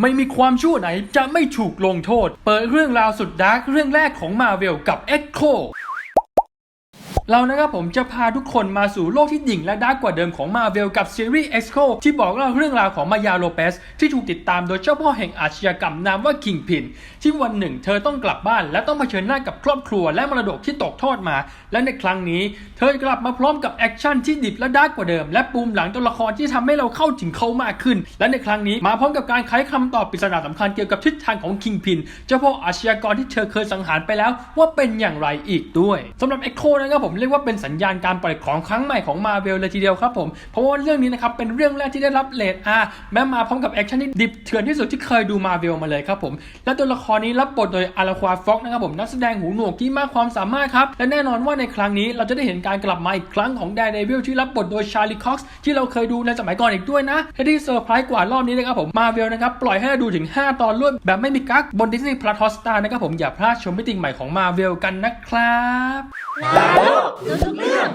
ไม่มีความชั่วไหนจะไม่ถูกลงโทษ เปิดเรื่องราวสุดดาร์กเรื่องแรกของมาเวลกับ Echo เรานะครับผมจะพาทุกคนมาสู่โลกที่ดิ่งและดาร์กกว่าเดิมของ Marvel กับซีรีส์ Echo ที่บอกเล่าเรื่องราวของมายาโลเปสที่ถูกติดตามโดยเจ้าพ่อแห่งอาชญากรรมนามว่าคิงพิน ที่วันหนึ่ง เธอต้องกลับบ้าน และต้องเผชิญหน้ากับครอบครัวและมรดกที่ตกทอดมา และในครั้งนี้ เธอกลับมาพร้อมกับแอคชั่นที่ดิบและดาร์กกว่าเดิม และปูมหลังตัวละครที่ทำให้เราเข้าถึงเขามากขึ้น และในครั้งนี้มาพร้อมกับการไขคำตอบปริศนาสำคัญเกี่ยวกับทิศทางของคิงพินเจ้าพ่ออาชญากรที่เธอเคยสังหารไปแล้ว ว่าเป็นอย่างไรอีกด้วยสำหรับ Echo นะครับผมเรียกว่าเป็นสัญญาณการปล่อยของครั้งใหม่ของ Marvel เลยทีเดียวครับผมเพราะว่าเรื่องนี้นะครับเป็นเรื่องแรกที่ได้รับเลท R แม้มาพร้อมกับแอคชั่นที่ดิบเถื่อนที่สุดที่เคยดู Marvel มาเลยครับผมและตัวละครนี้รับบทโดยอาราควาฟ็อกนะครับผมนักแสดงหูหนวกที่มากความสามารถครับและแน่นอนว่าในครั้งนี้เราจะได้เห็นการกลับมาอีกครั้งของแดนเดวิลที่รับบทโดยชาลีคอกซ์ที่เราเคยดูในสมัยก่อนอีกด้วยนะและที่เซอร์ไพรส์กว่ารอบนี้นะครับผม Marvel นะครับปล่อยให้เราดูถึง 5 ตอนรวดแบบไม่มีกั๊กบน Disney Plus Hotstar นะครับผมอย่าพลาดชมมิติใหม่ของ Marvel กันนะครับ ลาโ